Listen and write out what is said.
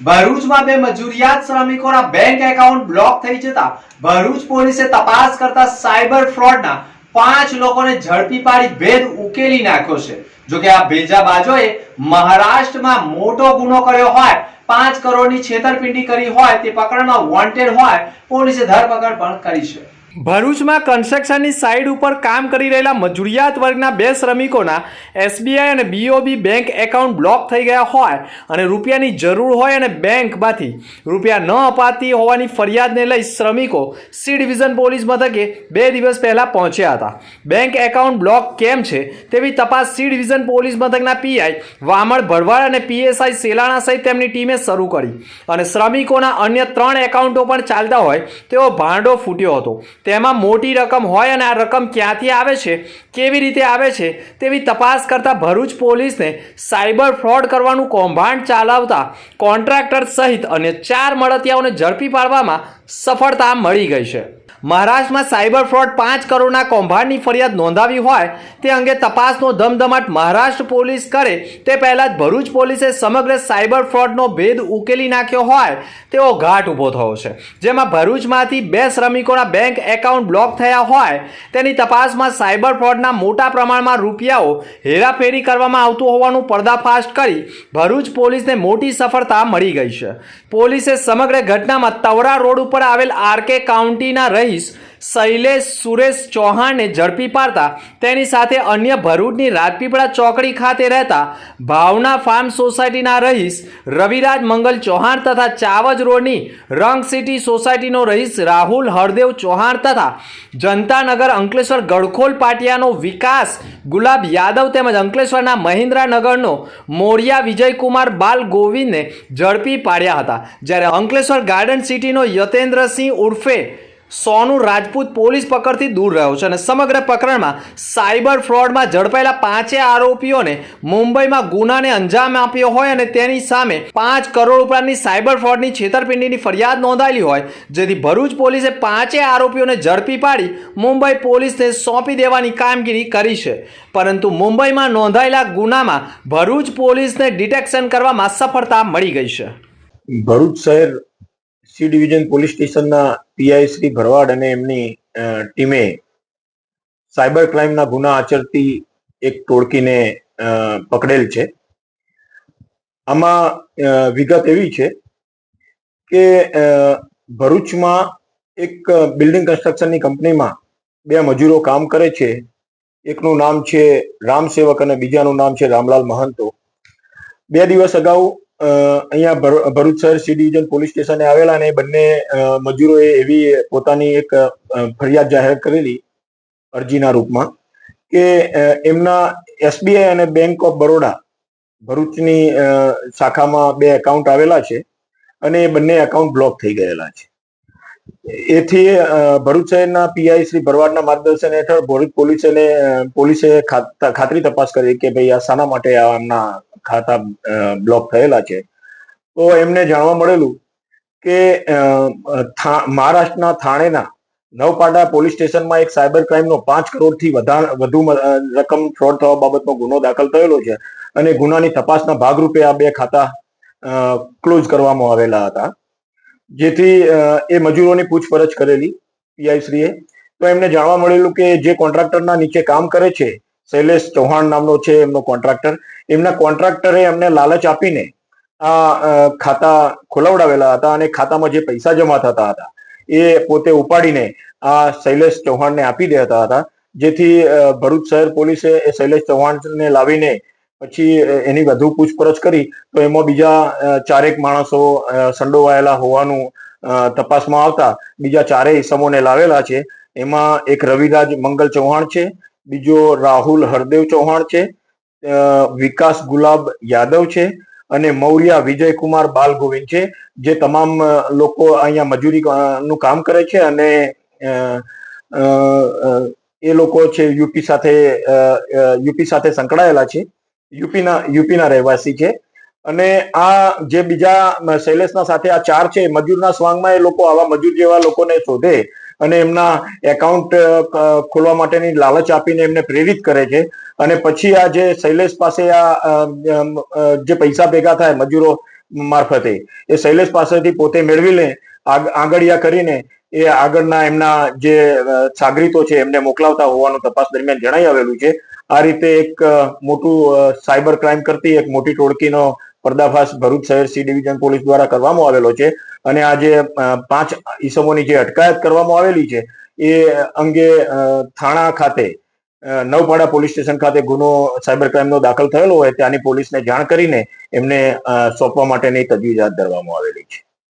ભરૂચમાં બે મજૂરિયાત શ્રમિકોના બેંક એકાઉન્ટ બ્લોક થઈ જતા ભરૂચ પોલીસે તપાસ કરતા સાયબર ફ્રોડના પાંચ લોકોને ઝડપી પાડી ભેદ ઉકેલી નાખ્યો છે. જો કે આ ભેજાબાજોએ મહારાષ્ટ્રમાં મોટો ગુનો કર્યો હોય, પાંચ કરોડની છેતરપિંડી કરી હોય, તે પકડમાં વોન્ટેડ હોય, પોલીસે ધરપકડ પણ કરી છે. ભરૂચમાં કન્સ્ટ્રક્શનની સાઇડ ઉપર કામ કરી રહેલા મજૂરિયાત વર્ગના બે શ્રમિકોના એસબીઆઈ અને બીઓબી બેંક એકાઉન્ટ બ્લોક થઈ ગયા હોય અને રૂપિયાની જરૂર હોય અને બેંકમાંથી રૂપિયા ન અપાતી હોવાની ફરિયાદને લઈ શ્રમિકો સી ડિવિઝન પોલીસ મથકે બે દિવસ પહેલાં પહોંચ્યા હતા. બેંક એકાઉન્ટ બ્લોક કેમ છે તેવી તપાસ સી ડિવિઝન પોલીસ મથકના પીઆઈ વામણ ભરવાડ અને પીએસઆઈ સેલાણા સહિત તેમની ટીમે શરૂ કરી અને શ્રમિકોના અન્ય ત્રણ એકાઉન્ટો પણ ચાલતા હોય તેવો ભાંડો ફૂટ્યો હતો. તેમાં મોટી રકમ હોય અને આ રકમ ક્યાંથી આવે છે, કેવી રીતે આવે છે, તેવી તપાસ કરતા ભરૂચ પોલીસને સાયબર ફ્રોડ કરવાનું કૌભાંડ ચાલાવતા કોન્ટ્રાક્ટર સહિત અન્ય ચાર મળતિયાઓને ઝડપી પાડવામાં સફળતા મળી ગઈ છે. મહારાષ્ટ્રમાં સાયબર ફ્રોડ પાંચ કરોડના કૌભાંડની ફરિયાદ નોંધાવી હોય તે અંગે તપાસનો ધમધમાટ મહારાષ્ટ્ર પોલીસ કરે તે પહેલાં જ ભરૂચ પોલીસે સમગ્ર સાયબર ફ્રોડનો ભેદ ઉકેલી નાખ્યો હોય તેવો ઘાટ ઊભો થયો છે, જેમાં ભરૂચમાંથી બે શ્રમિકોના બેંક એકાઉન્ટ બ્લોક થયા હોય, તેની તપાસમાં સાયબર ફ્રોડના મોટા પ્રમાણમાં રૂપિયાઓ હેરાફેરી કરવામાં આવતું હોવાનું પર્દાફાશ કરી ભરૂચ પોલીસને મોટી સફળતા મળી ગઈ છે. પોલીસે સમગ્ર ઘટનામાં તવરા રોડ ઉપર આવેલ આરકે કાઉન્ટીના રહીશ શૈલેષ, સુરેશ ચૌહાણને ઝડપી પાડતા, તેની સાથે અન્ય ભરૂચની રાજપીપળા ચોકડી ખાતે રહેતા ભાવના ફાર્મ સોસાયટીના રહીશ રવિરાજ મંગલ ચૌહાણ તથા ચાવજ રોડની રંગ સિટી સોસાયટીનો રહીશ રાહુલ હરદેવ ચૌહાણ તથા જનતાનગર અંકલેશ્વર ગડખોલ પાટિયાનો વિકાસ ગુલાબ યાદવ તેમજ અંકલેશ્વરના મહિન્દ્રાનગરનો મોરિયા વિજયકુમાર બાલ ગોવિંદને ઝડપી પાડ્યા હતા. જ્યારે અંકલેશ્વર ગાર્ડન સિટીનો યતેન્દ્રસિંહ ઉર્ફે સોનું રાજપૂત પોલીસ પકડથી દૂર રહ્યો છે અને સમગ્ર પ્રકરણમાં સાયબર ફ્રોડમાં ઝડપાયેલા પાંચે આરોપીઓને મુંબઈમાં ગુનાને અંજામ આપ્યો હોય અને તેની સામે પાંચ કરોડ ઉપરાંતની સાયબર ફ્રોડની છેતરપિંડીની ફરિયાદ નોંધાયેલી હોય, જેથી ભરૂચ પોલીસે પાંચે આરોપીઓને ઝડપી પાડી મુંબઈ પોલીસને સોંપી દેવાની કામગીરી કરી છે. પરંતુ મુંબઈમાં નોંધાયેલા ગુનામાં ભરૂચ પોલીસને ડિટેક્શન કરવામાં સફળતા મળી ગઈ છે. ભરૂચ શહેર સી ડિવિઝન પોલીસ સ્ટેશનના પીઆઈ શ્રી ભરવાડ અને એમની ટીમે સાયબર ક્રાઇમના ગુના આચરતી એક ટોળકીને પકડેલ છે. આમાં વિગત એવી છે કે ભરૂચમાં એક બિલ્ડિંગ કન્સ્ટ્રક્શનની કંપનીમાં બે મજૂરો કામ કરે છે. એકનું નામ છે રામ સેવક અને બીજાનું નામ છે રામલાલ મહંતો. બે દિવસ અગાઉ અહીંયા ભર- ભરૂચ શહેર સી ડિવિઝન પોલીસ સ્ટેશને આવેલા અને બંને મજૂરોએ એવી પોતાની એક ફરિયાદ જાહેર કરેલી અરજીના રૂપમાં કે એમના એસબીઆઈ અને બેંક ઓફ બરોડા ભરૂચની શાખામાં બે એકાઉન્ટ આવેલા છે અને એ બંને એકાઉન્ટ બ્લોક થઈ ગયેલા છે. એથી ભરૂચ શહેરના પીઆઈ શ્રી ભરવાડના માર્ગદર્શન હેઠળ ભરૂચ પોલીસે પોલીસે ખાતરી તપાસ કરી કે ભાઈ આ શાના માટે આમના ખાતા બ્લોક થયેલા છે. તો એમને જાણવા મળેલું કે મહારાષ્ટ્રના થાણેના નવપાડા પોલીસ સ્ટેશનમાં એક સાયબર ક્રાઇમનો પાંચ કરોડથી વધુ રકમ ફ્રોડ થવા બાબતનો ગુનો દાખલ થયેલો છે અને ગુનાની તપાસના ભાગરૂપે આ બે ખાતા ક્લોઝ કરવામાં આવેલા હતા. જેથી એ મજૂરોની પૂછપરછ કરેલી પીઆઈશ્રીએ તો એમને જાણવા મળેલું કે જે કોન્ટ્રાક્ટરના નીચે કામ કરે છે, શૈલેષ ચૌહાણ નામનો છે એમનો કોન્ટ્રાક્ટર, એમના કોન્ટ્રાક્ટરે એમને લાલચ આપીને આ ખાતા ખોલાવડાવેલા હતા અને ખાતામાં જે પૈસા જમા થતા હતા, એ પોતે ઉપાડીને આ શૈલેષ ચૌહાણને આપી દેતા હતા. જેથી ભરૂચ શહેર પોલીસે એ શૈલેષ ચૌહાણને લાવીને પછી એની વધુ પૂછપરછ કરી તો એમાં બીજા ચારેક માણસો સંડોવાયેલા હોવાનું તપાસમાં આવતા બીજા ચારેય ઇસમોને લાવેલા છે. એમાં એક રવિરાજ મંગલ ચૌહાણ છે, બીજો રાહુલ હરદેવ ચૌહાણ છે વિકાસ ગુલાબ યાદવ છે અને મૌર્યા વિજયકુમાર બાલ ગોવિંદ છે, જે તમામ લોકો અહીંયા મજૂરી નું કામ કરે છે અને એ લોકો છે યુપી સાથે યુપી સાથે સંકળાયેલા છે. યુપીના યુપીના રહેવાસી છે. અને આ જે બીજા શૈલેષના સાથે આ ચાર છે, મજૂરના સ્વાંગમાં એ લોકો આવા મજૂર જેવા લોકોને શોધે અને એમના એકાઉન્ટ ખોલવા માટેની લાલચ આપીને એમને પ્રેરિત કરે છે. અને પછી આ જે શૈલેષ પાસે આ જે પૈસા ભેગા થાય મજૂરો મારફતે, એ શૈલેષ પાસેથી પોતે મેળવી લે આગ- આંગળિયા કરીને એ આગળના એમના જે સાગરીતો છે એમને મોકલાવતા હોવાનું તપાસ દરમિયાન જણાઈ આવેલું છે. આ રીતે એક મોટું સાયબર ક્રાઇમ કરતી એક મોટી ટોળકીનો પર્દાફાશ ભરૂચ શહેર સી ડિવિઝન પોલીસ દ્વારા કરવામાં આવેલો છે. અને આ જે પાંચ ઈસમોની જે અટકાયત કરવામાં આવેલી છે, એ અંગે થાણા ખાતે નવપાડા પોલીસ સ્ટેશન ખાતે ગુનો સાયબર ક્રાઇમનો દાખલ થયેલો હોય, ત્યાંની પોલીસને જાણ કરીને એમને સોંપવા માટેની તજવીજ હાથ ધરવામાં આવેલી છે.